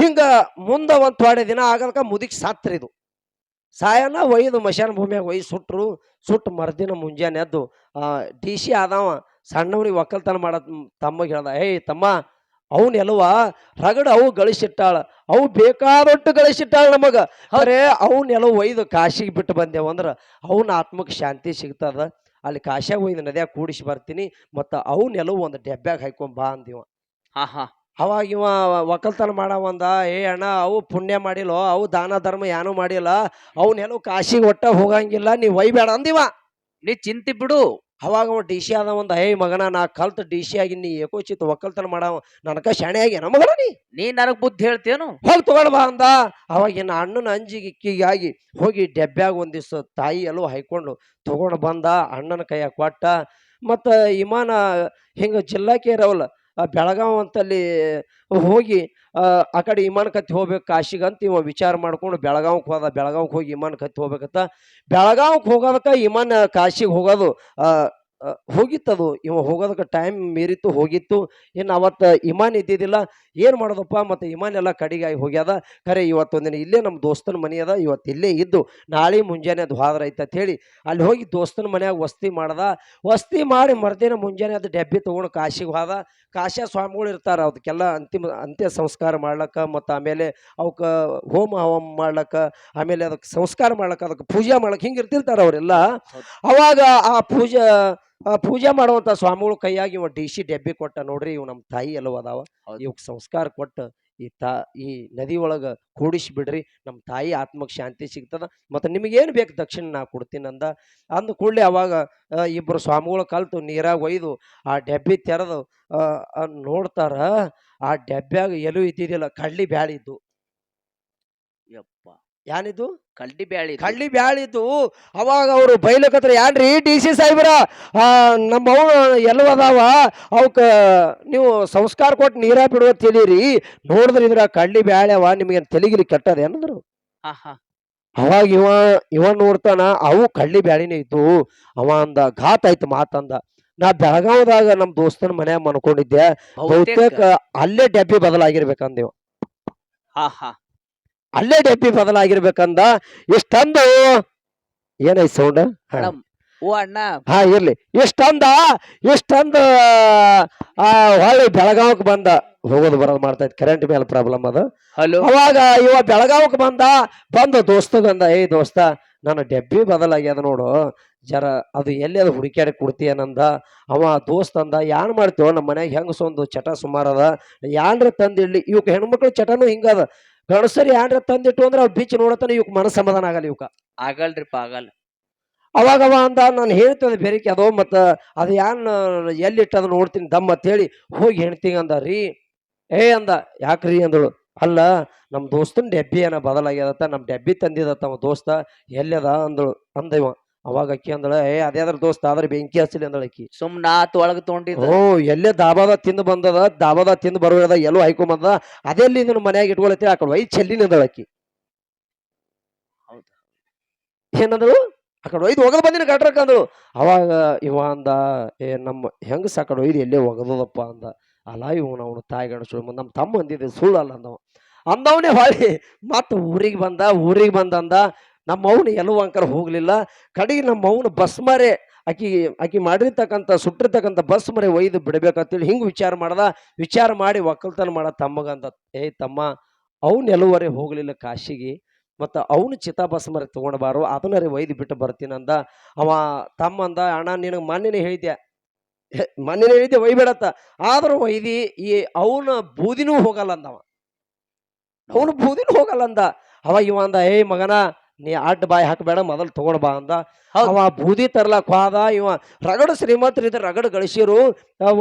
ಹಿಂಗ ಮುಂದ ಒಂದ್ ಥೋಡೆ ದಿನ ಆಗದಕ ಮುದಿಕ್ ಸಾತ್ರ ಇದು. ಸಾಯನ ಒಯ್ದು ಮಶಾನ ಭೂಮಿಯಾಗ ಒಯ್ದು ಸುಟ್ರು, ಸುಟ್ಟು ಮರ್ದಿನ ಮುಂಜಾನೆ ಎದ್ದು ಡಿ ಸಿ ಆದವ, ಸಣ್ಣವ್ರಿಗೆ ಒಕ್ಕಲ್ತನ ಮಾಡ ತಮ್ಮಗೆ ಹೇಳ್ದ, ಏಯ್ ತಮ್ಮ, ಅವನ್ ಎಲ್ಲವ, ರಗಡ ಅವು ಗಳಿಸಿಟ್ಟಾಳ, ಅವು ಬೇಕಾದೊಟ್ಟು ಗಳಿಸಿಟ್ಟಾಳ ನಮಗ. ಅರೆ ಅವನ್ ಎಲ್ಲ ಒಯ್ದು ಕಾಶಿಗೆ ಬಿಟ್ಟು ಬಂದೆವು ಅಂದ್ರ ಅವನ ಆತ್ಮಕ್ಕೆ ಶಾಂತಿ ಸಿಗ್ತದ. ಅಲ್ಲಿ ಕಾಶ್ಯಾಗ ಒಯ್ದು ನದ್ಯಾಗ ಕೂಡಿಸಿ ಬರ್ತೀನಿ, ಮತ್ತ ಅವನ್ ಎಲ್ಲವೂ ಒಂದು ಡೆಬ್ಬ್ಯಾಗ ಹಾಕೊಂಡ್ ಬಾ ಅಂದಿವ. ಹಾ ಅವಾಗ ಇವ ಒಕ್ಕಲ್ತನ ಮಾಡವಂದ ಏ ಅಣ್ಣ ಅವು ಪುಣ್ಯ ಮಾಡಿಲ್ಲೋ ಅವು ದಾನ ಧರ್ಮ ಏನೂ ಮಾಡಿಲ್ಲ ಅವನ್ನೆಲ್ಲೂ ಕಾಶಿಗೆ ಒಟ್ಟ ಹೋಗಂಗಿಲ್ಲ ನೀ ಒಯ್ಬೇಡ ಅಂದಿವ. ನೀ ಚಿಂತಿ ಬಿಡು. ಅವಾಗ ಅವ ಡಿ ಸಿ ಆದ ಒಂದ ಹೇ ಮಗನ ನಾ ಕಲ್ತ್ ಡಿ ಸಿ ಆಗಿ ನೀ ಏಕೋಚಿತ ಒಕ್ಕಲ್ತನ ಮಾಡವ ನನಕ ಶಾಣೆ ಆಗ್ಯಾನ ಮಗನ ನೀ? ನೀ ನನಗ್ ಬುದ್ಧಿ ಹೇಳ್ತೇನು? ಹೋಗಿ ತಗೊಳ್ಬಾ ಬಾ ಅಂದ. ಅವಾಗ ಇನ್ನ ಅಣ್ಣನ ಅಂಜಿಗೆ ಇಕ್ಕಿಗಾಗಿ ಹೋಗಿ ಡೆಬ್ಬ್ಯಾಗ ಒಂದಿವ್ಸ ತಾಯಿ ಎಲ್ಲೋ ಹೈಕೊಂಡು ತಗೊಂಡು ಬಂದ ಅಣ್ಣನ ಕೈಯಾಗ ಕೊಟ್ಟ ಮತ್ತ ಇಮಾನ ಹಿಂಗ ಜಿಲ್ಲಾಕ್ಕೆ ಇರವಲ್ಲ ಬೆಳಗಾವ್ ಅಂತಲ್ಲಿ ಹೋಗಿ ಆ, ಕಡೆ ವಿಮಾನ ಕತ್ತಿ ಹೋಗ್ಬೇಕು ಕಾಶಿಗಂತ ಇವ ವಿಚಾರ ಮಾಡ್ಕೊಂಡು ಬೆಳಗಾವ್ಗೆ ಹೋದ ಬೆಳಗಾವ್ಗೆ ಹೋಗಿ ವಿಮಾನ ಕತ್ತಿ ಹೋಗ್ಬೇಕತ್ತ ಬೆಳಗಾವ್ಗೆ ಹೋಗೋದಕ್ಕ ವಿಮಾನ ಕಾಶಿಗೆ ಹೋಗೋದು ಹೋಗಿತ್ತದು. ಇವ ಹೋಗೋದಕ್ಕೆ ಟೈಮ್ ಮೀರಿತ್ತು ಹೋಗಿತ್ತು. ಇನ್ನು ಅವತ್ತು ಇಮಾನ್ ಇದ್ದಿದ್ದಿಲ್ಲ. ಏನು ಮಾಡೋದಪ್ಪ? ಮತ್ತು ಇಮಾನ್ ಎಲ್ಲ ಕಡಿಗಾಗಿ ಹೋಗ್ಯದ. ಖರೆ ಇವತ್ತೊಂದಿನ ಇಲ್ಲೇ ನಮ್ಮ ದೋಸ್ತನ ಮನೆ ಅದ. ಇವತ್ತು ಇಲ್ಲೇ ಇದ್ದು. ನಾಳೆ ಮುಂಜಾನೆ ಅದು ಹಾದ್ರ ಐತೆ ಅಂತ ಹೇಳಿ ಅಲ್ಲಿ ಹೋಗಿ ದೋಸ್ತನ ಮನ್ಯಾಗ ವಸ್ತಿ ಮಾಡ್ದ. ವಸ್ತಿ ಮಾಡಿ ಮರ್ದಿನ ಮುಂಜಾನೆ ಅದು ಡೆಬ್ಬಿ ತೊಗೊಂಡು ಕಾಶಿಗೆ ಹೋದ. ಕಾಶ ಸ್ವಾಮಿಗಳು ಇರ್ತಾರೆ. ಅದಕ್ಕೆಲ್ಲ ಅಂತಿಮ ಅಂತ್ಯ ಸಂಸ್ಕಾರ ಮಾಡ್ಲಕ್ಕ. ಮತ್ತು ಆಮೇಲೆ ಅವಕ್ಕೆ ಹೋಮ ಹೋಮ್ ಮಾಡ್ಲಕ್ಕ. ಆಮೇಲೆ ಅದಕ್ಕೆ ಸಂಸ್ಕಾರ ಮಾಡ್ಲಕ್ಕ. ಅದಕ್ಕೆ ಪೂಜೆ ಮಾಡ್ಲಕ್ಕ ಹಿಂಗೆ ಇರ್ತಿರ್ತಾರೆ ಅವರೆಲ್ಲ. ಅವಾಗ ಆ ಪೂಜೆ ಪೂಜೆ ಮಾಡುವಂತ ಸ್ವಾಮಿಗಳು ಕೈಯಾಗಿ ಇವ ಡಿ ಸಿ ಡೆಬ್ಬಿ ಕೊಟ್ಟ ನೋಡ್ರಿ ಇವ್ ನಮ್ಮ ತಾಯಿ ಎಲ್ಲವ ಅದಾವ. ಇವಕ್ ಸಂಸ್ಕಾರ ಕೊಟ್ಟು ಈ ತಾ ಈ ನದಿ ಒಳಗ ಕೂಡಿಸಿ ಬಿಡ್ರಿ ನಮ್ಮ ತಾಯಿ ಆತ್ಮಕ್ಕೆ ಶಾಂತಿ ಸಿಗ್ತದ. ಮತ್ತು ನಿಮಗೇನು ಬೇಕು ದಕ್ಷಿಣ ನಾ ಕೊಡ್ತೀನಿ ಅಂದ ಅಂದ ಕೂಡಲೇ ಅವಾಗ ಇಬ್ಬರು ಇಬ್ರು ಸ್ವಾಮಿಗಳು ಕಲ್ತು ನೀರಾಗ ಒಯ್ದು ಆ ಡೆಬ್ಬಿ ತೆರೆದು ನೋಡ್ತಾರ ಆ ಡೆಬ್ಬ್ಯಾಗ ಎಲ್ಲೂ ಇದ್ದಿದ್ದಿಲ್ಲ ಕಡ್ಲಿ ಬ್ಯಾಳಿ ಇದ್ದು ಕಳ್ಳಿ ಬ್ಯಾಳಿ. ಕಳ್ಳಿ ಬ್ಯಾಳಿದ್ದು ಅವಾಗ ಅವರು ಬೈಲಕತ್ರ ಯಾನ್ರಿ ಡಿ ಸಿ ಸಾಹೇಬ್ರ? ನಮ್ಮವು ಎಲ್ಲವದಾವ ಅವಕ್ಕ ನೀವು ಸಂಸ್ಕಾರ ಕೊಟ್ಟು ನೀರ ಬಿಡುವ ತಿಳಿರಿ ನೋಡಿದ್ರೆ ಇದ್ರ ಕಳ್ಳಿ ಬ್ಯಾಳ್ಯವ ನಿಮಗೆ ತೆಲಿಗಿಲಿ ಕೆಟ್ಟದ? ಏನಂದ್ರು ಅವಾಗ ಇವ ಇವ ನೋಡ್ತಾನ ಅವು ಕಳ್ಳಿ ಬ್ಯಾಳಿನೇ ಇದ್ದು. ಅವ ಅಂದ ಘಾತ್ ಆಯ್ತು ಮಾತಂದ ನಾ ಬೆಳಗಾವದಾಗ ನಮ್ಮ ದೋಸ್ತನ ಮನ್ಯಾಗ ಮನ್ಕೊಂಡಿದ್ದೆ. ಬಹುತೇಕ. ಅಲ್ಲೇ ಡಬ್ಬಿ ಬದಲಾಗಿರ್ಬೇಕಂದೇವ್ ಹಾ ಹಾ. ಅಲ್ಲೇ ಡೆಬ್ಬಿ ಬದಲಾಗಿರ್ಬೇಕಂದ ಇಷ್ಟಂದು ಏನಾಯ್ತು ಸೌಂಡ್ ಓ ಅಣ್ಣ. ಹಾ ಇರ್ಲಿ. ಇಷ್ಟಂದ ಇಷ್ಟಂದ ಆ ಹೊಳ್ಳಿ ಬೆಳಗಾವಕ್ ಬಂದ. ಹೋಗೋದು ಬರೋದು ಮಾಡ್ತಾ ಇತ್ತು ಕರೆಂಟ್ ಮೇಲೆ ಪ್ರಾಬ್ಲಮ್ ಅದು. ಹಲೋ. ಅವಾಗ ಇವ ಬೆಳಗಾವಕ್ ಬಂದ ಬಂದ ದೋಸ್ತಗಂದ ಏ ದೋಸ್ತ ನನ್ನ ಡೆಬ್ಬಿ ಬದಲಾಗ್ಯದ ನೋಡು. ಜರ ಅದು ಎಲ್ಲಿ ಅದು ಹುಡುಕ್ಯಾಡಿ ಕೊಡ್ತೀಯನಂದ ಅವ ದೋಸ್ತ ಅಂದ ಯಾನ್ ಮಾಡ್ತೇವ ನಮ್ಮ ಮನ್ಯಾಗ ಹೆಂಗಸೊಂದು ಚಟ ಸುಮಾರದ ಯಾನ್ರ ತಂದಿಡ್ಲಿ. ಇವಕ್ ಹೆಣ್ಮಕ್ಳು ಚಟನು ಹಿಂಗದ. ಗಣಸರಿ ಏನ್ರ ತಂದಿಟ್ಟು ಅಂದ್ರೆ ಅವ್ರು ಬೀಚ್ ನೋಡತಾನೆ ಇವಕ್ ಮನಸ್ಸು ಸಮಾಧಾನ ಆಗಲ್ಲ ಇವಕ್ಕ ಆಗಲ್ರಿಪ್ಪ ಆಗಲ್ಲ. ಅವಾಗ ಅವ ಅಂದ ನಾನು ಹೇಳ್ತದೆ ಬೆರಿಕೆ ಅದೋ ಮತ್ತು ಅದು ಯಾನ್ ಎಲ್ಲಿಟ್ಟದ ನೋಡ್ತೀನಿ ದಮ್ಮ ಅಂತ ಹೇಳಿ ಹೋಗಿ ಹೆಣ್ತೀನಿ ಅಂದ ರೀ ಏ ಅಂದ ಯಾಕ್ರಿ ಅಂದಳು ಅಲ್ಲ ನಮ್ಮ ದೋಸ್ತನ ಡೆಬ್ಬಿ ಏನ ಬದಲಾಗ್ಯದತ್ತ ನಮ್ಮ ಡೆಬ್ಬಿ ತಂದಿದತ್ತ ಅವ ದೋಸ್ತ ಎಲ್ಲದ ಅಂದಳು ಅಂದ ಇವ. ಅವಾಗ ಅಕ್ಕಿ ಅಂದಳ ಏ ಅದೇ ಅದ್ರ ದೋಸ್ತ ಆದ್ರೆ ಬೆಂಕಿ ಹಚ್ಚಲಿ ಅಂದಳ ಅಕ್ಕಿ. ಸುಮ್ನ ನಾ ಒಳಗ ತೊಗೊಂಡಿದ್ದ. ಓ ಎಲ್ಲೇ ದಾಬಾದ ತಿಂದು ಬಂದದ ದಾಬಾದ ತಿಂದು ಬರೋದ ಎಲ್ಲೋ ಹಾಕೊಂಬಂದ ಅದೆಲ್ಲಿ ನನ್ನ ಮನ್ಯಾಗ ಇಟ್ಕೊಳತಿ ಆ ಐದ್ ಚೆಲ್ಲಿ ಚೆಲ್ಲಿನ ಅಂದಳ ಅಕ್ಕಿ. ಹೌದು. ಏನಂದಳು? ಆ ಕಡೆ ಒಯ್ದು ಒಗದು ಬಂದಿನ ಗಟ್ರಕ್ಕ ಅಂದಳು. ಅವಾಗ ಇವ ಅಂದ ಏ ನಮ್ಮ ಹೆಂಗಸ ಆ ಕಡೆ ಒಯ್ದು ಎಲ್ಲೇ ಒಗದದಪ್ಪ? ಅಂದ. ಅಲ್ಲ ಇವನು ಅವನು ತಾಯಿ ಗಣಸು ನಮ್ಮ ತಮ್ಮ ಅಂದಿದ್ದೆ ಸುಳ್ಳಲ್ಲ ಅಂದವ. ಅಂದವನೇ ಹೊಳ್ಳಿ ಮತ್ತೆ ಊರಿಗೆ ಬಂದ ಊರಿಗೆ ಬಂದ ಅಂದ ನಮ್ಮ ಅವನು ಅಂಕರ್ ಹೋಗ್ಲಿಲ್ಲ. ಕಡೆಗೆ ನಮ್ಮ ಅವನು ಬಸ್ ಮರೆ ಆಕಿ ಆಕಿ ಮಾಡಿರ್ತಕ್ಕಂಥ, ಸುಟ್ಟಿರ್ತಕ್ಕಂಥ ಬಸ್ ಮರೆ ಒಯ್ದು ಬಿಡ್ಬೇಕಂತೇಳಿ ಹಿಂಗೆ ವಿಚಾರ ಮಾಡ್ದ. ವಿಚಾರ ಮಾಡಿ ಒಕ್ಕಲ್ತನ ಮಾಡ ತಮ್ಮಗಂದ ಏ ತಮ್ಮ, ಅವನು ಎಲ್ಲುವರೆ ಹೋಗಲಿಲ್ಲ ಕಾಶಿಗೆ, ಮತ್ತು ಅವನು ಚಿತಾ ಬಸ್ ಮರೆ ತೊಗೊಂಡ್ಬಾರು ಅದನ್ನರೆ ಒಯ್ದು ಬಿಟ್ಟು ಬರ್ತೀನಂದ ಅವ ತಮ್ಮ ಅಂದ, ಅಣ್ಣ, ನಿನಗೆ ಮೊನ್ನೆನೇ ಹೇಳಿದ್ಯಾ. ಮೊನ್ನೆನೇ ಹೇಳಿದ್ದೆ ಒಯ್ಬೇಡತ್ತ ಆದರೂ ಒಯ್ದಿ, ಈ ಅವನ ಬೂದಿನೂ ಹೋಗಲ್ಲ ಅಂದವ ಅವನು ಬೂದಿನೂ ಹೋಗಲ್ಲ ಅಂದ. ಅವ ಇವ ಅಂದ ಏ ಮಗನ ನೀ ಅಡ್ಡ ಬಾಯಿ ಹಾಕಬೇಡ ಮೊದಲು ತಗೊಂಡ್ ಬಾ ಅಂದ. ಅವ ಬೂದಿ ತರ್ಲಕ್ ಹೋದ ಇವ ರಗಡ ಶ್ರೀಮಂತರು ಇದ್ರ ರಗಡ ಗಳಿಸಿರು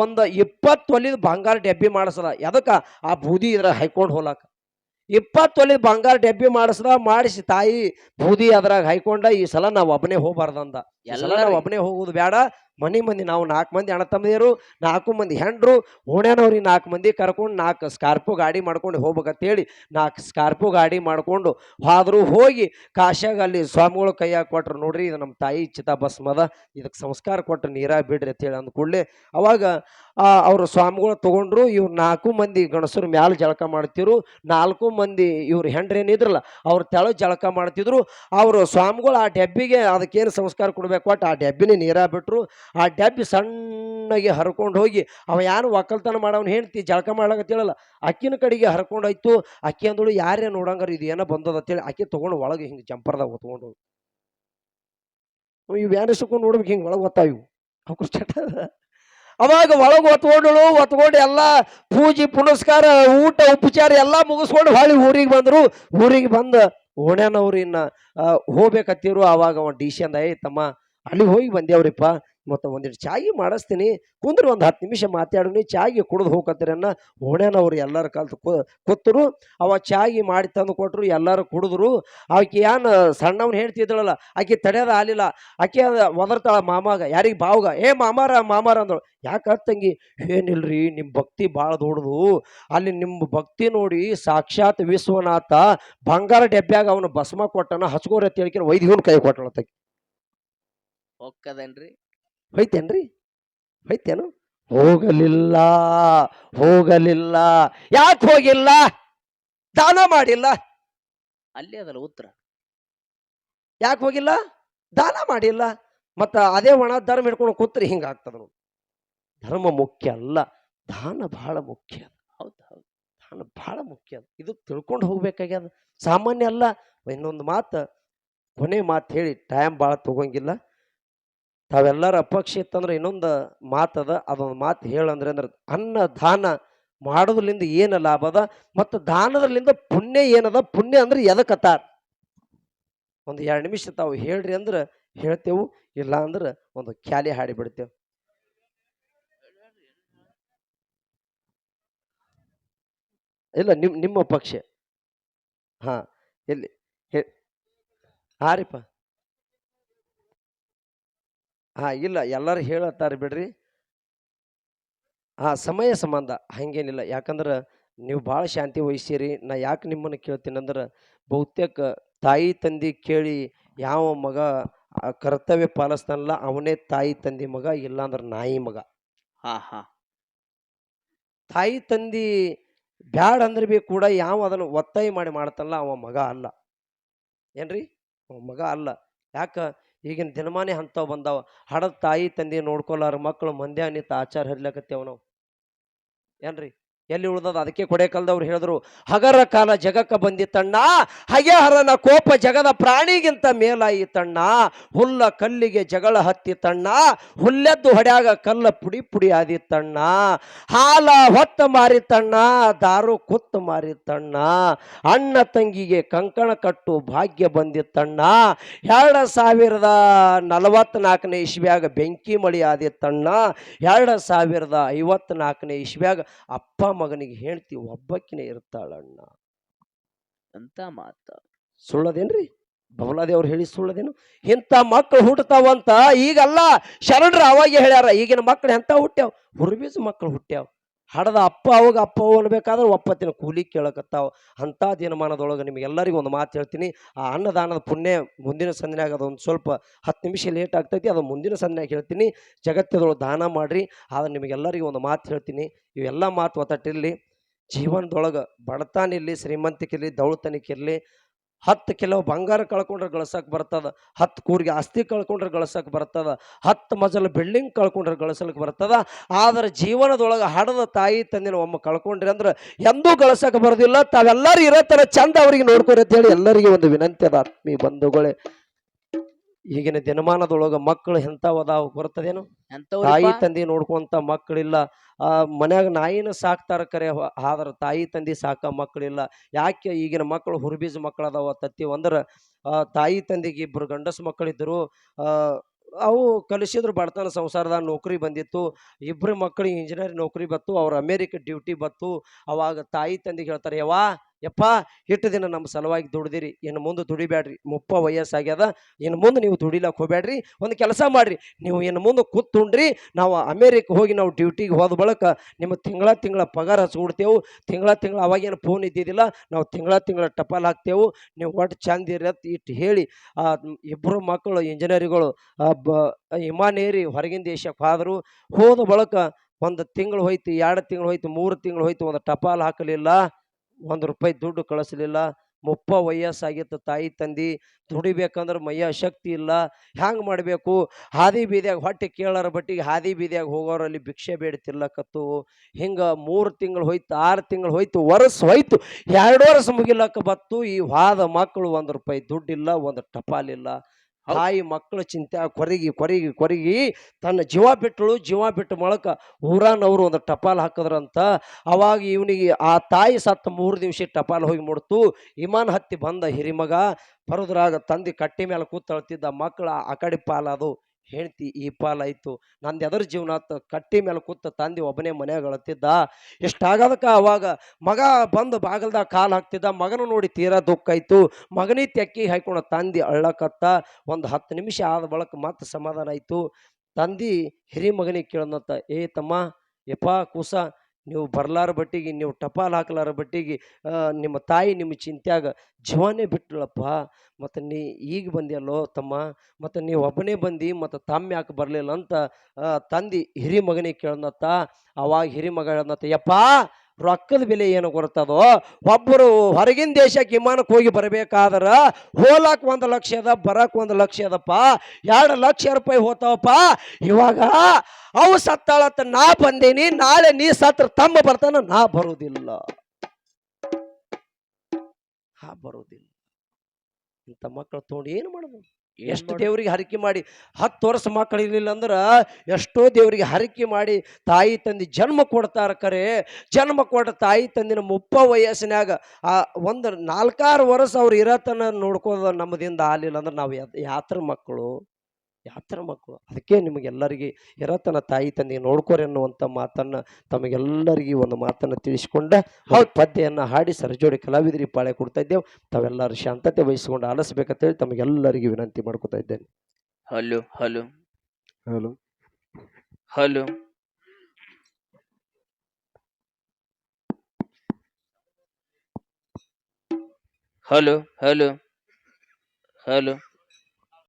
ಒಂದು ಇಪ್ಪತ್ತು ಒಲಿದ ಬಂಗಾರ ಡೆಬ್ಬಿ ಮಾಡಿಸದ. ಎದಕ್ಕ? ಆ ಬೂದಿ ಇದ್ರ ಹೈಕೊಂಡ್ ಹೋಲಾಕ ಇಪ್ಪತ್ತು ಒಲಿದ ಬಂಗಾರ ಡೆಬ್ಬಿ ಮಾಡಿಸ್ದ ಮಾಡಿಸಿ ತಾಯಿ ಬೂದಿ ಅದ್ರಾಗ ಹೈಕೊಂಡ ಈ ಸಲ ನಾವ್ ಒಬ್ಬನೇ ಹೋಗ್ಬಾರ್ದಂದ. ಎಲ್ಲ ಒಬ್ಬನೇ ಹೋಗುದು ಬೇಡ ಮನೆ ಮಂದಿ, ನಾವು ನಾಲ್ಕು ಮಂದಿ ಅಣ್ಣ ತಮ್ಮದಿರು ನಾಲ್ಕು ಮಂದಿ ಹೆಂಡ್ರು ಓಣ್ಯಾನವ್ರಿಗೆ ನಾಲ್ಕು ಮಂದಿ ಕರ್ಕೊಂಡು ನಾಲ್ಕು ಸ್ಕಾರ್ಪು ಗಾಡಿ ಮಾಡ್ಕೊಂಡು ಹೋಗ್ಬೇಕಂತೇಳಿ ನಾಲ್ಕು ಸ್ಕಾರ್ಪು ಗಾಡಿ ಮಾಡಿಕೊಂಡು ಆದರೂ ಹೋಗಿ ಕಾಶ್ಯಾಗ ಅಲ್ಲಿ ಸ್ವಾಮಿಗಳು ಕೈಯಾಗ ಕೊಟ್ರು ನೋಡ್ರಿ, ಇದು ನಮ್ಮ ತಾಯಿ ಚಿತಾಭಸ್ಮದ ಇದಕ್ಕೆ ಸಂಸ್ಕಾರ ಕೊಟ್ಟು ನೀರಾಗ ಬಿಡ್ರಿ ಅಂತೇಳಿ ಕೂಡಲೇ ಅವಾಗ ಅವರು ಸ್ವಾಮಿಗಳು ತೊಗೊಂಡ್ರು, ಇವ್ರು ನಾಲ್ಕು ಮಂದಿ ಗಣಸರು ಮ್ಯಾಲ ಜಳಕ ಮಾಡ್ತಿದ್ರು. ನಾಲ್ಕು ಮಂದಿ ಇವ್ರು ಹೆಂಡ್ರೇನಿದ್ರಲ್ಲ ಅವ್ರು ತೆಳ ಜಳಕ ಮಾಡ್ತಿದ್ರು. ಅವರು ಸ್ವಾಮಿಗಳು ಆ ಡೆಬ್ಬಿಗೆ ಅದಕ್ಕೇನು ಸಂಸ್ಕಾರ ಕೊಡಬೇಕು ಒಟ್ಟು ಆ ಡೆಬ್ಬಿನೇ ನೀರಾಗ ಬಿಟ್ಟರು ಆ ಡೆಬ್ಬಿ ಸಣ್ಣಗೆ ಹರ್ಕೊಂಡು ಹೋಗಿ, ಅವ ಯಾರು ಒಕ್ಕಲ್ತನ ಮಾಡವನು ಹೆಂಡ್ತಿ ಜಳಕ ಮಾಡ್ಲಾಕತ್ತೇಳಲ್ಲ ಅಕ್ಕಿನ ಕಡೆಗೆ ಹರ್ಕೊಂಡು ಹೋಯ್ತು. ಅಕ್ಕಿ ಅಂದಳು ಯಾರೇ ನೋಡಂಗಾರ ಇದು ಏನೋ ಬಂದದ? ಅಂತೇಳಿ ಅಕ್ಕಿ ತೊಗೊಂಡು ಒಳಗೆ ಹಿಂಗೆ ಜಂಪರ್ದಾಗ ಹೊತ್ಕೊಂಡು ಇವು ಯಾರು ನೋಡ್ಬೇಕು ಹಿಂಗೆ ಒಳಗೆ ಇವು. ಅವ್ರ ಚಟ. ಅವಾಗ ಒಳಗೆ ಒತ್ಕೊಂಡಳು ಹೊತ್ಕೊಂಡು ಎಲ್ಲ ಪೂಜೆ, ಪುನಸ್ಕಾರ, ಊಟ, ಉಪಚಾರ ಎಲ್ಲ ಮುಗಿಸ್ಕೊಂಡು ಹೊಳ್ಳಿ ಊರಿಗೆ ಬಂದರು. ಊರಿಗೆ ಬಂದು ಓಣ್ಯಾನವ್ರು ಇನ್ನ ಹೋಗ್ಬೇಕತ್ತಿರು ಅವಾಗ ಅವ ಡಿಶಿ ಅಂದ ಏ ತಮ್ಮ ಅಲ್ಲಿ ಹೋಗಿ ಬಂದೇವ್ರಿಪ್ಪ ಮತ್ತು ಒಂದಿಟ್ಟು ಚಾಯಿ ಮಾಡಿಸ್ತೀನಿ. ಕುಂದ್ರೆ ಒಂದು ಹತ್ತು ನಿಮಿಷ ಮಾತಾಡೋನಿ. ಚಾಯಿಗೆ ಕುಡಿದು ಹೋಗತ್ತೀರನ್ನ ಓಣ್ಯಾನವ್ರು ಎಲ್ಲರ ಕಲ್ತು ಕೂತರು ಅವ ಚಾಯಿ ಮಾಡಿ ತಂದು ಕೊಟ್ರು ಎಲ್ಲರೂ ಕುಡಿದ್ರು. ಆಕೆ ಏನು ಸಣ್ಣವ್ನು ಹೇಳ್ತಿದ್ದಳಲ್ಲ, ಆಕೆ ತಡೆಯೋದು ಆಲಿಲ್ಲ ಆಕೆ ಒದರ್ತಾಳ ಮಾಮಾಗ. ಯಾರಿಗೆ ಬಾವುಗ? ಏ ಮಾಮಾರ ಮಾಮಾರ ಅಂದಳು. ಯಾಕೆ ತಂಗಿ? ಏನಿಲ್ರಿ ನಿಮ್ಮ ಭಕ್ತಿ ಭಾಳ ದೊಡ್ಡದು. ಅಲ್ಲಿ ನಿಮ್ಮ ಭಕ್ತಿ ನೋಡಿ ಸಾಕ್ಷಾತ್ ವಿಶ್ವನಾಥ. ಬಂಗಾರ ಡೆಬ್ಬ್ಯಾಗ ಅವನು ಭಸ್ಮ ಕೊಟ್ಟನ. ಹಚ್ಕೋರಿ ಅಂತ ವೈದ್ಯವನ್ನು ವೈದ್ಯವನ್ ಕೈ ಕೊಟ್ಟಳ ಓಕೆ ಹೊಕ್ಕದೇನ್ರಿ ಹೋಯ್ತೇನ್ರಿ? ಹೋಯ್ತೇನು? ಹೋಗಲಿಲ್ಲ ಹೋಗಲಿಲ್ಲ. ಯಾಕೆ ಹೋಗಿಲ್ಲ? ದಾನ ಮಾಡಿಲ್ಲ. ಅಲ್ಲಿ ಅದಲ್ಲ ಉತ್ತರ. ಯಾಕೆ ಹೋಗಿಲ್ಲ? ದಾನ ಮಾಡಿಲ್ಲ. ಮತ್ತ ಅದೇ ಒಣ ಧರ್ಮ ಹಿಡ್ಕೊಂಡು ಕೂತ್ರಿ ಹಿಂಗಾಗ್ತದ ನೋಡಿ ಧರ್ಮ ಮುಖ್ಯ ಅಲ್ಲ. ದಾನ ಬಹಳ ಮುಖ್ಯ. ಹೌದು ಹೌದು. ದಾನ ಬಹಳ ಮುಖ್ಯ. ಅದ ಇದು ತಿಳ್ಕೊಂಡು ಹೋಗ್ಬೇಕಾಗ್ಯದ. ಸಾಮಾನ್ಯ ಅಲ್ಲ. ಇನ್ನೊಂದು ಮಾತು ಕೊನೆ ಮಾತು ಹೇಳಿ ಟೈಮ್ ಭಾಳ ತಗೊಂಗಿಲ್ಲ. ತಾವೆಲ್ಲರ ಅಪಕ್ಷ ಇತ್ತಂದ್ರೆ ಇನ್ನೊಂದು ಮಾತದ ಅದೊಂದು ಮಾತು ಹೇಳಂದ್ರೆ ಅಂದ್ರೆ ಅನ್ನ ದಾನ ಮಾಡೋದ್ರಿಂದ ಏನು ಲಾಭ ಅದ ಮತ್ತು ದಾನದ್ರಲಿಂದ ಪುಣ್ಯ ಏನದ ಪುಣ್ಯ ಅಂದ್ರೆ ಎದಕ್ಕತ್ತಾರ ಒಂದು ಎರಡು ನಿಮಿಷ ತಾವು ಹೇಳ್ರಿ ಅಂದ್ರೆ ಹೇಳ್ತೇವು, ಇಲ್ಲ ಅಂದ್ರೆ ಒಂದು ಖ್ಯಾಲಿ ಹಾಡಿ ಬಿಡ್ತೇವೆ. ಇಲ್ಲ, ನಿಮ್, ನಿಮ್ಮ ಪಕ್ಷ ಹಾ, ಎಲ್ಲಿ, ಹೇ ಹಾ ಇಲ್ಲ ಎಲ್ಲರೂ ಹೇಳತ್ತಾರ ಬಿಡ್ರಿ. ಹಾ ಸಮಯ ಸಂಬಂಧ ಹಂಗೇನಿಲ್ಲ. ಯಾಕಂದ್ರೆ ನೀವು ಭಾಳ ಶಾಂತಿ ವಹಿಸಿರಿ ನಾ ಯಾಕೆ ನಿಮ್ಮನ್ನು ಕೇಳ್ತೀನಿ ಅಂದ್ರೆ ಬಹುತೇಕ ತಾಯಿ ತಂದೆ ಕೇಳಿ ಯಾವ ಮಗ ಕರ್ತವ್ಯ ಪಾಲಿಸ್ತಾನಲ್ಲ ಅವನೇ ತಾಯಿ ತಂದೆ ಮಗ ಇಲ್ಲಾಂದ್ರೆ ನಾಯಿ ಮಗ. ಹಾ ಹಾ. ತಾಯಿ ತಂದಿ ಬ್ಯಾಡ ಅಂದ್ರೆ ಬಿ ಕೂಡ ಯಾವ ಅದನ್ನು ಒತ್ತಾಯ ಮಾಡಿ ಮಾಡ್ತಾನಲ್ಲ ಅವ ಮಗ ಅಲ್ಲ. ಏನ್ರಿ? ಅವ ಮಗ ಅಲ್ಲ. ಯಾಕ? ಈಗಿನ ದಿನಮಾನೇ ಅಂಥವು ಬಂದಾವ. ಹಡದ ತಾಯಿ ತಂದೆ ನೋಡ್ಕೊಲಾರ ಮಕ್ಕಳು ಮಂದ್ಯ ನಿಂತ ಆಚಾರ ಹರಿಲಕತ್ತೇವ ನಾವು. ಏನ್ರಿ? ಎಲ್ಲಿ ಉಳ್ದದ? ಅದಕ್ಕೆ ಕೊಡೆಕಲ್ದವ್ರು ಹೇಳಿದ್ರು, ಹಗರ ಕಾಲ ಜಗಕ್ಕೆ ಬಂದಿತ್ತಣ್ಣ ಹಗೆಹರನ ಕೋಪ ಜಗದ ಪ್ರಾಣಿಗಿಂತ ಮೇಲಾಯಿತಣ್ಣ ಹುಲ್ಲ ಕಲ್ಲಿಗೆ ಜಗಳ ಹತ್ತಿತಣ್ಣ ಹುಲ್ಲೆದ್ದು ಹೊಡ್ಯಾಗ ಕಲ್ಲ ಪುಡಿ ಪುಡಿ ಆದಿತ್ತಣ್ಣ ಹಾಲ ಹೊತ್ತ ಮಾರಿತಣ್ಣ ದಾರು ಕುತ್ತು ಮಾರಿತಣ್ಣ ಅಣ್ಣ ತಂಗಿಗೆ ಕಂಕಣ ಕಟ್ಟು ಭಾಗ್ಯ ಬಂದಿತ್ತಣ್ಣ ಎರಡು ಸಾವಿರದ ನಲವತ್ನಾಲ್ಕನೇ ಇಸ್ವ್ಯಾಗ ಬೆಂಕಿ ಮಳಿ ಆದಿತ್ತಣ್ಣ ಎರಡು ಸಾವಿರದ ಐವತ್ನಾಲ್ಕನೇ ಇಸ್ವ್ಯಾಗ ಅಪ್ಪ ಮಗನಿಗೆ ಹೇಳ್ತಿ ಒಬ್ಬಕ್ಕಿನೇ ಇರ್ತಾಳಣ್ಣ. ಅಂತ ಮಾತ. ಸುಳ್ಳದೇನ್ರಿ? ಬಬಲಾದೇವ್ರು ಹೇಳಿ ಸುಳ್ಳದೇನು? ಇಂಥ ಮಕ್ಕಳು ಹುಟ್ಟತಾವಂತ ಈಗಲ್ಲ ಶರಣರು ಅವಾಗ ಹೇಳ್ಯಾರ ಈಗಿನ ಮಕ್ಕಳು ಎಂತ ಹುಟ್ಟ್ಯಾವ? ಹುರುಬೀಜ ಮಕ್ಕಳು ಹುಟ್ಟ್ಯಾವ. ಹಡದ ಅಪ್ಪ, ಅವಾಗ ಅಪ್ಪ ಅನ್ಬೇಕಾದ್ರೆ ಒಪ್ಪತ್ತಿನ ಕೂಲಿ ಕೇಳಕತ್ತಾವ. ಅಂಥ ದಿನಮಾನದೊಳಗೆ ನಿಮಗೆಲ್ಲರಿಗೂ ಒಂದು ಮಾತು ಹೇಳ್ತೀನಿ. ಆ ಅನ್ನದಾನದ ಪುಣ್ಯ ಮುಂದಿನ ಸಂದಿನಾಗ ಅದೊಂದು ಸ್ವಲ್ಪ ಹತ್ತು ನಿಮಿಷ ಲೇಟ್ ಆಗ್ತೈತಿ, ಅದು ಮುಂದಿನ ಸಂದಿನಾಗ ಹೇಳ್ತೀನಿ. ಜಗತ್ತದೊಳಗೆ ದಾನ ಮಾಡ್ರಿ. ಆದ್ರೆ ನಿಮಗೆಲ್ಲರಿಗೂ ಒಂದು ಮಾತು ಹೇಳ್ತೀನಿ. ಇವೆಲ್ಲ ಮಾತು ಒತ್ತಟ್ಟಿರಲಿ. ಜೀವನದೊಳಗೆ ಇರಲಿ, ಶ್ರೀಮಂತಿಕಿರಲಿ, ದೌಳತನಿಕಿರಲಿ ಹತ್ತು ಕೆಲವು ಬಂಗಾರ ಕಳ್ಕೊಂಡ್ರೆ ಗಳಸಕ್ಕೆ ಬರ್ತದ, ಹತ್ತು ಕೂರಿಗೆ ಆಸ್ತಿ ಕಳ್ಕೊಂಡ್ರೆ ಗಳಸಕ್ಕೆ ಬರ್ತದ, ಹತ್ತು ಮಜಲು ಬಿಲ್ಡಿಂಗ್ ಕಳ್ಕೊಂಡ್ರೆ ಗಳಿಸಲಿಕ್ಕೆ ಬರ್ತದ, ಆದ್ರೆ ಜೀವನದೊಳಗೆ ಹಡದ ತಾಯಿ ತಂದಿನ ಒಮ್ಮೆ ಕಳ್ಕೊಂಡ್ರಿ ಅಂದ್ರೆ ಎಂದೂ ಗಳಿಸಕ್ಕೆ ಬರೋದಿಲ್ಲ, ತಾವೆಲ್ಲರೂ ಇರೋ ಥರ ಚಂದ ಅವ್ರಿಗೆ ನೋಡ್ಕೊರಿ ಅಂತ ಹೇಳಿ ಎಲ್ಲರಿಗೆ ಒಂದು ವಿನಂತಿ ಅದ ಆತ್ಮೀಯ ಬಂಧುಗಳೇ. ಈಗಿನ ದಿನಮಾನದೊಳಗೆ ಮಕ್ಕಳು ಅದಾವ ಬರ್ತದೇನು ತಾಯಿ ತಂದೆ ನೋಡ್ಕೊಂತ ಮಕ್ಕಳಿಲ್ಲ ಆ ಮನ್ಯಾಗ ನಾಯಿನ ಸಾಕ್ತಾರ ಕರೆ ಆದ್ರೆ ಆದ್ರ ತಾಯಿ ತಂದೆ ಸಾಕ ಮಕ್ಕಳಿಲ್ಲ ಯಾಕೆ ಈಗಿನ ಮಕ್ಕಳು ಹುರ್ಬೀಜ್ ಮಕ್ಕಳು ಅದಾವ ತತ್ತಿ ಅಂದ್ರ ಆ, ತಾಯಿ ತಂದೆಗೆ ಇಬ್ರು ಗಂಡಸು ಮಕ್ಕಳಿದ್ರು ಆ ಅವು ಕಲಿಸಿದ್ರು ಬಡತನ ಸಂಸಾರದಾಗ ನೌಕರಿ ಬಂದಿತ್ತು. ಇಬ್ರು ಮಕ್ಕಳಿಗೆ ಇಂಜಿನಿಯರ್ ನೌಕರಿ ಬತ್ತು ಅವ್ರ ಅಮೇರಿಕ ಡ್ಯೂಟಿ ಬತ್ತು. ಅವಾಗ ತಾಯಿ ತಂದೆಗೆ ಹೇಳ್ತಾರೆ ಯವ್ವ ಯಪ್ಪ ಇಟ್ಟು ದಿನ ನಮ್ಮ ಸಲುವಾಗಿ ದುಡಿದಿರಿ, ಇನ್ನು ಮುಂದೆ ದುಡಿಬೇಡ್ರಿ ಮುಪ್ಪ ವಯಸ್ಸಾಗ್ಯದ, ಇನ್ನು ಮುಂದೆ ನೀವು ದುಡಿಲಕ್ಕೆ ಹೋಗ್ಬೇಡ್ರಿ ಒಂದು ಕೆಲಸ ಮಾಡ್ರಿ, ನೀವು ಇನ್ನು ಮುಂದೆ ಕೂತ್ಕೊಂಡ್ರಿ, ನಾವು ಅಮೇರಿಕ ಹೋಗಿ ನಾವು ಡ್ಯೂಟಿಗೆ ಹೋದ ಬಳಕ ನಿಮ್ಮ ತಿಂಗಳ ತಿಂಗಳ ಪಗಾರ ಹಚ್ಕೊಡ್ತೇವು ತಿಂಗಳ ತಿಂಗಳ ಅವಾಗೇನು ಫೋನ್ ಇದ್ದಿದ್ದಿಲ್ಲ, ನಾವು ತಿಂಗಳ ತಿಂಗಳ ಟಪಾಲ್ ಹಾಕ್ತೇವೆ, ನೀವು ಒಟ್ಟು ಚಂದ ಇರತ್ತೆ ಇಟ್ಟು ಹೇಳಿ ಇಬ್ಬರು ಮಕ್ಕಳು ಇಂಜಿನಿಯರ್ಗಳು ಇಮಾನೇರಿ ಹೊರಗಿನ ದೇಶಕ್ಕೆ ಹೋದರು, ಹೋದ ಬಳಿಕ ಒಂದು ತಿಂಗಳು ಹೋಯ್ತು, ಎರಡು ತಿಂಗಳು ಹೋಯ್ತು, ಮೂರು ತಿಂಗಳು ಹೋಯ್ತು, ಒಂದು ಟಪಾಲ್ ಹಾಕಲಿಲ್ಲ ಒಂದು ರೂಪಾಯಿ ದುಡ್ಡು ಕಳಿಸ್ಲಿಲ್ಲ. ಮುಪ್ಪ ವಯಸ್ಸಾಗಿತ್ತು ತಾಯಿ ತಂದಿ, ದುಡಿಬೇಕಂದ್ರೆ ಮೈಯ ಶಕ್ತಿ ಇಲ್ಲ. ಹ್ಯಾಂಗೆ ಮಾಡಬೇಕು? ಹಾದಿ ಬೀದಿಯಾಗ ಹೊಟ್ಟೆ ಕೇಳರ ಬಟ್ಟಿಗೆ ಹಾದಿ ಬೀದಿಯಾಗ ಹೋಗೋರಲ್ಲಿ ಭಿಕ್ಷೆ ಬೇಡ ತಿರ್ಲಕತ್ತು ಹಿಂಗೆ ಮೂರು ತಿಂಗಳು ಹೋಯ್ತು, ಆರು ತಿಂಗಳು ಹೋಯ್ತು, ವರ್ಷ ಹೋಯ್ತು, ಎರಡು ವರ್ಷ ಮುಗಿಲಕ್ಕ ಬತ್ತು. ಈ ವಾದ ಮಕ್ಕಳು ಒಂದು ರೂಪಾಯಿ ದುಡ್ಡಿಲ್ಲ, ಒಂದು ಟಪಾಲಿಲ್ಲ. ತಾಯಿ ಮಕ್ಕಳ ಚಿಂತೆ ಕೊರಗಿ ಕೊರಗಿ ಕೊರಗಿ ತನ್ನ ಜೀವ ಬಿಟ್ಟಳು, ಜೀವ ಬಿಟ್ಟು ಮೊಳಕ ಊರಾನವರು ಒಂದು ಟಪಾಲ್ ಹಾಕಿದ್ರಂತ ಅವಾಗ ಇವನಿಗೆ ಆ ತಾಯಿ ಸತ್ತ ಮೂರು ದಿವಸ ಟಪಾಲ್ ಹೋಗಿ ಮುಡ್ತು. ಇಮಾನ್ ಹತ್ತಿ ಬಂದ ಹಿರಿಮಗ, ಬರೋದ್ರಾಗ ತಂದೆ ಕಟ್ಟಿ ಮೇಲೆ ಕೂತಳ್ತಿದ್ದ ಮಕ್ಕಳ ಆ ಕಡೆ ಪಾಲದು ಹೆಂಡ್ತಿ, ಈ ಪಾಲಾಯ್ತು ನಂದು ಎದರ ಜೀವನ ಕಟ್ಟಿ ಮೇಲೆ ಕೂತ ತಂದೆ ಒಬ್ಬನೇ ಮನ್ಯಾಗ ಅಳತಿದ್ದ. ಇಷ್ಟಾಗದಕ್ಕ ಅವಾಗ? ಮಗ ಬಂದು ಬಾಗಲ್ದಾಗ ಕಾಲು ಹಾಕ್ತಿದ್ದ. ಮಗನ ನೋಡಿ ತೀರಾ ದುಃಖ ಆಯ್ತು. ಮಗನೇ ತೆಕ್ಕಿ ಹಾಕೊಂಡು ತಂದಿ ಅಳ್ಳಕತ್ತ. ಒಂದು ಹತ್ತು ನಿಮಿಷ ಆದ ಬಳಕ ಮತ್ತೆ ಸಮಾಧಾನ ಆಯ್ತು. ತಂದಿ ಹಿರಿ ಮಗನಿಗೆ ಕೇಳನತ್ತ ಏ ತಮ್ಮ ಯಪ್ಪ ಕೂಸ ನೀವು ಬರ್ಲಾರ ಬಟ್ಟಿಗೆ, ನೀವು ಟಪಾಲ್ ಹಾಕ್ಲಾರ ಬಟ್ಟಿಗೆ ನಿಮ್ಮ ತಾಯಿ ನಿಮ್ಮ ಚಿಂತ್ಯಾಗ ಜೀವನೇ ಬಿಟ್ಟಳಪ್ಪ ಮತ್ತು ನೀ ಈಗ ಬಂದಿಯಲ್ಲೋ ತಮ್ಮ, ಮತ್ತು ನೀವು ಒಬ್ಬನೇ ಬಂದು, ಮತ್ತು ತಮ್ಮ ಯಾಕೆ ಬರಲಿಲ್ಲ ಅಂತ ತಂದು ಹಿರಿ ಮಗನಿಗೆ ಕೇಳನತ್ತ. ಅವಾಗ ಹಿರಿ ಮಗ ಹೇಳ್ದತ್ತ ಯಪ್ಪ ರೊಕ್ಕದ ಬೆಲೆ ಏನು ಗೊತ್ತದೋ ಒಬ್ಬರು ಹೊರಗಿನ ದೇಶಕ್ಕೆ ವಿಮಾನಕ್ಕೆ ಹೋಗಿ ಬರಬೇಕಾದ್ರೆ ಹೋಲಕ್ಕೆ ಒಂದು ಲಕ್ಷ ಅದ ಬರಕ್ಕೆ ಒಂದು ಲಕ್ಷ ಅದಪ್ಪ. ಎರಡು ಲಕ್ಷ ರೂಪಾಯಿ ಹೋತಾವಪ್ಪ. ಇವಾಗ ಅವು ಸತ್ತಾಳತ್ತ ನಾ ಬಂದೀನಿ, ನಾಳೆ ನೀ ಸತ್ರ ತಮ್ಮ ಬರ್ತಾನ ನಾ ಬರೋದಿಲ್ಲ. ಹಾ ಬರುವುದಿಲ್ಲ ಇಂಥ ಮಕ್ಕಳು ತೊಗೊಂಡು ಏನು ಮಾಡೋದು ಎಷ್ಟು? ದೇವರಿಗೆ ಹರಕೆ ಮಾಡಿ ಹತ್ತು ವರ್ಷ ಮಕ್ಕಳು ಇರಲಿಲ್ಲ ಅಂದ್ರೆ ಎಷ್ಟೋ ದೇವರಿಗೆ ಹರಕೆ ಮಾಡಿ ತಾಯಿ ತಂದೆ ಜನ್ಮ ಕೊಡ್ತಾರ ಕರೆ ಜನ್ಮ ಕೊಟ್ಟ ತಾಯಿ ತಂದಿನ ಮುಪ್ಪ ವಯಸ್ಸಿನಾಗ ಆ ಒಂದು ನಾಲ್ಕಾರು ವರ್ಷ ಅವ್ರು ಇರತನ ನೋಡ್ಕೋದ ನಮ್ಮದಿಂದ ಆಗಲಿಲ್ಲ ಅಂದ್ರೆ ನಾವು ಯಾತ್ರ ಮಕ್ಕಳು ಯಾತ್ರ ಮಕ್ಕಳು ಅದಕ್ಕೆ ನಿಮಗೆಲ್ಲರಿಗೆ ಇರತನ ತಾಯಿ ತಂದೆ ನೋಡ್ಕೋರಿ ಅನ್ನುವಂಥ ಮಾತನ್ನು ತಮಗೆಲ್ಲರಿಗೂ ಒಂದು ಮಾತನ್ನು ತಿಳಿಸ್ಕೊಂಡ ಅವ್ರ ಪದ್ಯವನ್ನು ಹಾಡಿ ಸರಜೋಡಿ ಕಲಾವಿದರಿ ಪಾಳೆ ಕೊಡ್ತಾ ಇದ್ದೇವೆ. ತಾವೆಲ್ಲರೂ ಶಾಂತತೆ ವಹಿಸಿಕೊಂಡು ಆಲಿಸ್ಬೇಕಂತೇಳಿ ತಮಗೆಲ್ಲರಿಗೂ ವಿನಂತಿ ಮಾಡ್ಕೊತಾ ಇದ್ದೇನೆ. Hello hello. Hello. Hello. Hello hello. Hello.